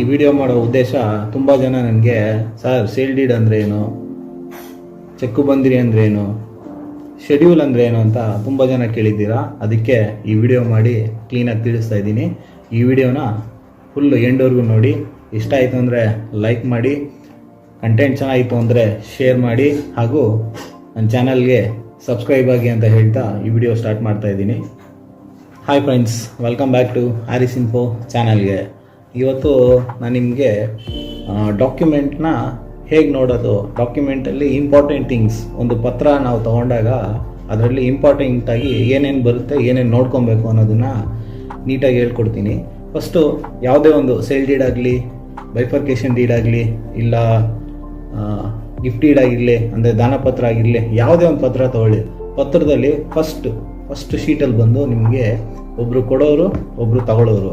ಈ ವಿಡಿಯೋ ಮಾಡೋ ಉದ್ದೇಶ ತುಂಬ ಜನ ನನಗೆ ಸರ್ ಸೇಲ್ ಡೀಡ್ ಅಂದರೆ ಏನು? ಚೆಕ್ಕು ಬಂದಿರಿ ಏನು? ಶೆಡ್ಯೂಲ್ ಅಂದರೆ ಏನು? ಅಂತ ತುಂಬ ಜನ ಕೇಳಿದ್ದೀರಾ. ಅದಕ್ಕೆ ಈ ವಿಡಿಯೋ ಮಾಡಿ ಕ್ಲೀನಾಗಿ ತಿಳಿಸ್ತಾ ಇದ್ದೀನಿ. ಈ ವಿಡಿಯೋನ ಫುಲ್ಲು ಎಂಡ್ವರೆಗೂ ನೋಡಿ. ಇಷ್ಟ ಆಯಿತು ಅಂದರೆ ಲೈಕ್ ಮಾಡಿ ಕಂಟೆಂಟ್ ಚೆನ್ನಾಗಿತ್ತು ಅಂದರೆ ಶೇರ್ ಮಾಡಿ, ಹಾಗೂ ನನ್ನ ಚಾನಲ್ಗೆ ಸಬ್ಸ್ಕ್ರೈಬ್ ಆಗಿ ಅಂತ ಹೇಳ್ತಾ ಈ ವಿಡಿಯೋ ಸ್ಟಾರ್ಟ್ ಮಾಡ್ತಾ ಇದ್ದೀನಿ. Hi friends welcome back to Aris info ಚಾನಲ್ಗೆ ಇವತ್ತು ನಾನು ನಿಮಗೆ ಡಾಕ್ಯುಮೆಂಟ್ನ ಹೇಗೆ ನೋಡೋದು? ಡಾಕ್ಯುಮೆಂಟಲ್ಲಿ ಇಂಪಾರ್ಟೆಂಟ್ ಥಿಂಗ್ಸ್ ಒಂದು ಪತ್ರ ನಾವು ತಗೊಂಡಾಗ ಅದರಲ್ಲಿ ಇಂಪಾರ್ಟೆಂಟಾಗಿ ಏನೇನು ಬರುತ್ತೆ, ಏನೇನು ನೋಡ್ಕೊಬೇಕು ಅನ್ನೋದನ್ನು ನೀಟಾಗಿ ಹೇಳ್ಕೊಡ್ತೀನಿ. ಫಸ್ಟು ಯಾವುದೇ ಒಂದು ಸೇಲ್ ಡೀಡ್ ಆಗಲಿ ಬೈಫರ್ಕೇಷನ್ ಡೀಡ್ ಆಗಲಿ, ಇಲ್ಲ ಗಿಫ್ಟ್ ಡೀಡ್ ಆಗಿರಲಿ, ಅಂದರೆ ದಾನಪತ್ರ ಆಗಿರಲಿ, ಯಾವುದೇ ಒಂದು ಪತ್ರ ತಗೊಳ್ಳಿ. ಪತ್ರದಲ್ಲಿ ಫಸ್ಟ್ ಫಸ್ಟ್ ಶೀಟಲ್ಲಿ ಬಂದು ನಿಮಗೆ ಒಬ್ಬರು ಕೊಡೋರು ಒಬ್ಬರು ತಗೊಳ್ಳೋರು.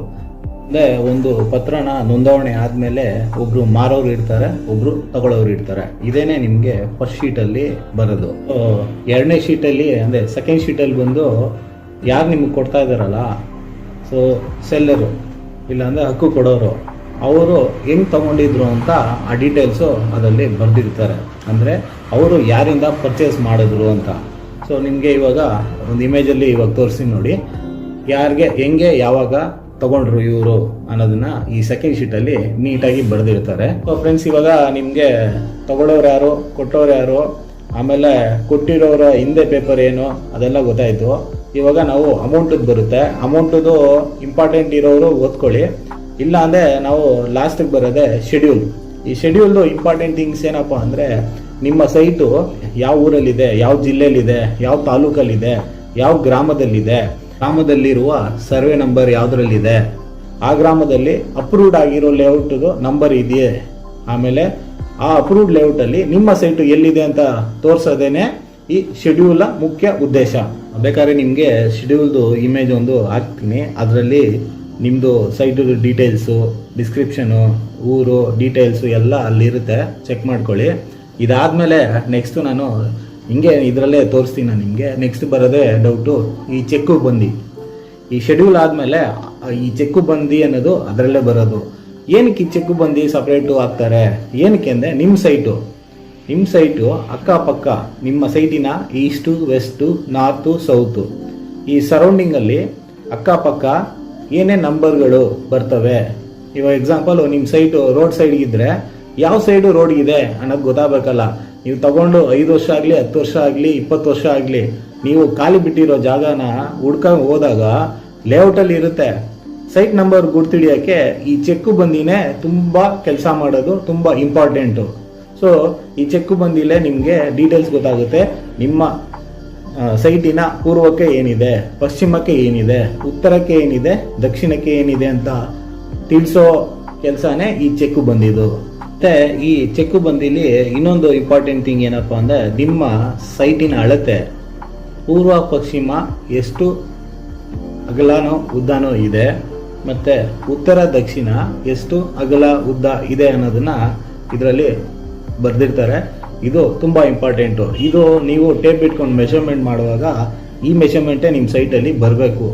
ಅಂದರೆ ಒಂದು ಪತ್ರನ ನೋಂದಾವಣೆ ಆದಮೇಲೆ ಒಬ್ರು ಮಾರೋರು ಇರ್ತಾರೆ ಒಬ್ರು ತಗೊಳ್ಳೋರು ಇರ್ತಾರೆ ಇದೇನೆ ನಿಮಗೆ ಫಸ್ಟ್ ಶೀಟಲ್ಲಿ ಬರೋದು. ಎರಡನೇ ಎರಡನೇ ಶೀಟಲ್ಲಿ ಅಂದರೆ ಸೆಕೆಂಡ್ ಶೀಟಲ್ಲಿ ಬಂದು ಯಾರು ನಿಮಗೆ ಕೊಡ್ತಾ ಇದ್ದಾರಲ್ಲ ಸೊ ಸೆಲ್ಲರು ಇಲ್ಲಾಂದರೆ ಹಕ್ಕು ಕೊಡೋರು, ಅವರು ಹೆಂಗ್ ತಗೊಂಡಿದ್ರು ಅಂತ ಆ ಡೀಟೇಲ್ಸು ಅದರಲ್ಲಿ ಬರ್ದಿರ್ತಾರೆ. ಅಂದರೆ ಅವರು ಯಾರಿಂದ ಪರ್ಚೇಸ್ ಮಾಡಿದ್ರು ಅಂತ. ಸೊ ನಿಮಗೆ ಇವಾಗ ಒಂದು ಇಮೇಜಲ್ಲಿ ಇವಾಗ ತೋರಿಸಿ ನೋಡಿ. ಯಾರಿಗೆ, ಹೆಂಗೆ, ಯಾವಾಗ ತಗೊಂಡ್ರು ಇವರು ಅನ್ನೋದನ್ನ ಈ ಸೆಕೆಂಡ್ ಶೀಟಲ್ಲಿ ನೀಟಾಗಿ ಬರೆದಿರ್ತಾರೆ. ಸೊ ಫ್ರೆಂಡ್ಸ್ ಇವಾಗ ನಿಮಗೆ ತಗೊಳ್ಳೋರು ಯಾರು, ಕೊಟ್ಟವ್ರು ಯಾರು, ಆಮೇಲೆ ಕೊಟ್ಟಿರೋರ ಹಿಂದೆ ಪೇಪರ್ ಏನು, ಅದೆಲ್ಲ ಗೊತ್ತಾಯಿತು. ಇವಾಗ ನಾವು ಅಮೌಂಟದ್ದು ಬರುತ್ತೆ. ಅಮೌಂಟದು ಇಂಪಾರ್ಟೆಂಟ್ ಇರೋರು ಓದ್ಕೊಳ್ಳಿ. ಇಲ್ಲ ಅಂದರೆ ನಾವು ಲಾಸ್ಟಿಗೆ ಬರೋದೆ ಶೆಡ್ಯೂಲ್ ಈ ಶೆಡ್ಯೂಲ್ದು ಇಂಪಾರ್ಟೆಂಟ್ ಥಿಂಗ್ಸ್ ಏನಪ್ಪ ಅಂದರೆ ನಿಮ್ಮ ಸೈಟು ಯಾವ ಊರಲ್ಲಿದೆ, ಯಾವ ಜಿಲ್ಲೆಯಲ್ಲಿದೆ, ಯಾವ ತಾಲೂಕಲ್ಲಿದೆ, ಯಾವ ಗ್ರಾಮದಲ್ಲಿದೆ ಗ್ರಾಮದಲ್ಲಿರುವ ಸರ್ವೆ ನಂಬರ್ ಯಾವುದರಲ್ಲಿದೆ? ಆ ಗ್ರಾಮದಲ್ಲಿ ಅಪ್ರೂವ್ಡ್ ಆಗಿರೋ ಲೇಔಟ್ದು ನಂಬರ್ ಇದೆಯೇ? ಆಮೇಲೆ ಆ ಅಪ್ರೂವ್ಡ್ ಲೇಔಟಲ್ಲಿ ನಿಮ್ಮ ಸೈಟು ಎಲ್ಲಿದೆ ಅಂತ ತೋರಿಸೋದೇನೆ ಈ ಶೆಡ್ಯೂಲ ಮುಖ್ಯ ಉದ್ದೇಶ. ಬೇಕಾದ್ರೆ ನಿಮಗೆ ಶೆಡ್ಯೂಲ್ದು ಇಮೇಜ್ ಒಂದು ಹಾಕ್ತೀನಿ. ಅದರಲ್ಲಿ ನಿಮ್ಮದು ಸೈಟದು ಡೀಟೇಲ್ಸು ಡಿಸ್ಕ್ರಿಪ್ಷನು ಊರು ಡೀಟೇಲ್ಸು ಎಲ್ಲ ಅಲ್ಲಿರುತ್ತೆ. ಚೆಕ್ ಮಾಡ್ಕೊಳ್ಳಿ. ಇದಾದಮೇಲೆ ನೆಕ್ಸ್ಟು ನಾನು ಹಿಂಗೆ ಇದರಲ್ಲೇ ತೋರಿಸ್ತೀನಿ ನಾನು ನಿಮಗೆ. ನೆಕ್ಸ್ಟ್ ಬರೋದೇ ಡೌಟು ಈ ಚೆಕ್ಕು ಬಂದು. ಈ ಶೆಡ್ಯೂಲ್ ಆದಮೇಲೆ ಈ ಚೆಕ್ಕು ಬಂದು ಅನ್ನೋದು ಅದರಲ್ಲೇ ಬರೋದು. ಏನಕ್ಕೆ ಈ ಚೆಕ್ಕು ಬಂದು? ಸಪ್ರೇಟು ಹಾಕ್ತಾರೆ ಏನಕ್ಕೆ ಅಂದರೆ ನಿಮ್ಮ ಸೈಟು ನಿಮ್ಮ ಸೈಟು ಅಕ್ಕಪಕ್ಕ, ನಿಮ್ಮ ಸೈಟಿನ ಈಸ್ಟು ವೆಸ್ಟು ನಾರ್ತು ಸೌತು ಈ ಸರೌಂಡಿಂಗಲ್ಲಿ ಅಕ್ಕಪಕ್ಕ ಏನೇ ನಂಬರ್ಗಳು ಬರ್ತವೆ. ಇವಾಗ ಎಕ್ಸಾಂಪಲ್ ನಿಮ್ಮ ಸೈಟು ರೋಡ್ ಸೈಡ್ಗಿದ್ರೆ ಯಾವ ಸೈಡು ರೋಡ್ ಇದೆ ಅನ್ನೋದು ಗೊತ್ತಾಗಬೇಕಲ್ಲ. ನೀವು ತಗೊಂಡು ಐದು ವರ್ಷ ಆಗಲಿ, ಹತ್ತು ವರ್ಷ ಆಗಲಿ, ಇಪ್ಪತ್ತು ವರ್ಷ ಆಗಲಿ, ನೀವು ಖಾಲಿ ಬಿಟ್ಟಿರೋ ಜಾಗನ ಹುಡ್ಕೊಂಡು ಹೋದಾಗ ಲೇಔಟಲ್ಲಿ ಇರುತ್ತೆ. ಸೈಟ್ ನಂಬರ್ ಗುರ್ತಿಡಿಯೋಕ್ಕೆ ಈ ಚೆಕ್ಕು ಬಂದಿನೇ ತುಂಬ ಕೆಲಸ ಮಾಡೋದು ತುಂಬ ಇಂಪಾರ್ಟೆಂಟು ಸೊ ಈ ಚೆಕ್ಕು ಬಂದಿಲ್ಲೇ ನಿಮಗೆ ಡೀಟೇಲ್ಸ್ ಗೊತ್ತಾಗುತ್ತೆ. ನಿಮ್ಮ ಸೈಟಿನ ಪೂರ್ವಕ್ಕೆ ಏನಿದೆ, ಪಶ್ಚಿಮಕ್ಕೆ ಏನಿದೆ, ಉತ್ತರಕ್ಕೆ ಏನಿದೆ, ದಕ್ಷಿಣಕ್ಕೆ ಏನಿದೆ ಅಂತ ತಿಳಿಸೋ ಕೆಲಸನೇ ಈ ಚೆಕ್ಕು ಬಂದಿದ್ದು. ಮತ್ತೆ ಈ ಚೆಕ್ಕು ಬಂದಿಲಿ ಇನ್ನೊಂದು ಇಂಪಾರ್ಟೆಂಟ್ ಥಿಂಗ್ ಏನಪ್ಪ ಅಂದರೆ ನಿಮ್ಮ ಸೈಟಿನ ಅಳತೆ. ಪೂರ್ವ ಪಶ್ಚಿಮ ಎಷ್ಟು ಅಗಲನೋ ಉದ್ದನೋ ಇದೆ, ಮತ್ತು ಉತ್ತರ ದಕ್ಷಿಣ ಎಷ್ಟು ಅಗಲ ಉದ್ದ ಇದೆ ಅನ್ನೋದನ್ನ ಇದರಲ್ಲಿ ಬರೆದಿರ್ತಾರೆ. ಇದು ತುಂಬ ಇಂಪಾರ್ಟೆಂಟು ಇದು ನೀವು ಟೇಪ್ ಇಟ್ಕೊಂಡು ಮೆಷರ್ಮೆಂಟ್ ಮಾಡುವಾಗ ಈ ಮೆಷರ್ಮೆಂಟೇ ನಿಮ್ಮ ಸೈಟಲ್ಲಿ ಬರಬೇಕು.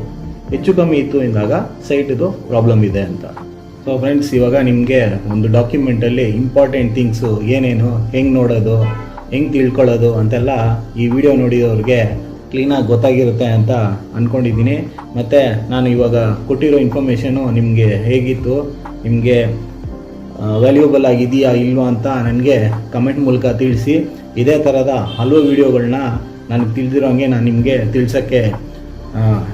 ಹೆಚ್ಚು ಕಮ್ಮಿ ಇತ್ತು ಎಂದಾಗ ಸೈಟ್ದು ಪ್ರಾಬ್ಲಮ್ ಇದೆ ಅಂತ. ಸೊ ಫ್ರೆಂಡ್ಸ್ ಇವಾಗ ನಿಮಗೆ ಒಂದು ಡಾಕ್ಯುಮೆಂಟಲ್ಲಿ ಇಂಪಾರ್ಟೆಂಟ್ ಥಿಂಗ್ಸು ಏನೇನು, ಹೆಂಗೆ ನೋಡೋದು, ಹೆಂಗೆ ತಿಳ್ಕೊಳ್ಳೋದು ಅಂತೆಲ್ಲ ಈ ವಿಡಿಯೋ ನೋಡಿದವ್ರಿಗೆ ಕ್ಲೀನಾಗಿ ಗೊತ್ತಾಗಿರುತ್ತೆ ಅಂತ ಅಂದ್ಕೊಂಡಿದ್ದೀನಿ ಮತ್ತು ನಾನು ಇವಾಗ ಕೊಟ್ಟಿರೋ ಇನ್ಫಾರ್ಮೇಷನು ನಿಮಗೆ ಹೇಗಿತ್ತು, ನಿಮಗೆ ವ್ಯಾಲ್ಯೂಬಲ್ ಆಗಿದೆಯಾ ಇಲ್ವಾ ಅಂತ ನನಗೆ ಕಮೆಂಟ್ ಮೂಲಕ ತಿಳಿಸಿ. ಇದೇ ಥರದ ಹಲವು ವಿಡಿಯೋಗಳನ್ನ ನನಗೆ ತಿಳಿದಿರೋಂಗೆ ನಾನು ನಿಮಗೆ ತಿಳಿಸೋಕ್ಕೆ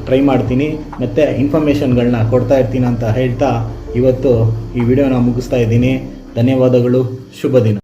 ಟ್ರೈ ಮಾಡ್ತೀನಿ. ಮತ್ತು ಇನ್ಫಾರ್ಮೇಷನ್ಗಳನ್ನ ಕೊಡ್ತಾ ಇರ್ತೀನಿ ಅಂತ ಹೇಳ್ತಾ ಇವತ್ತು ಈ ವಿಡಿಯೋನ ಮುಗಿಸ್ತಾ ಇದ್ದೀನಿ. ಧನ್ಯವಾದಗಳು. ಶುಭ ದಿನ.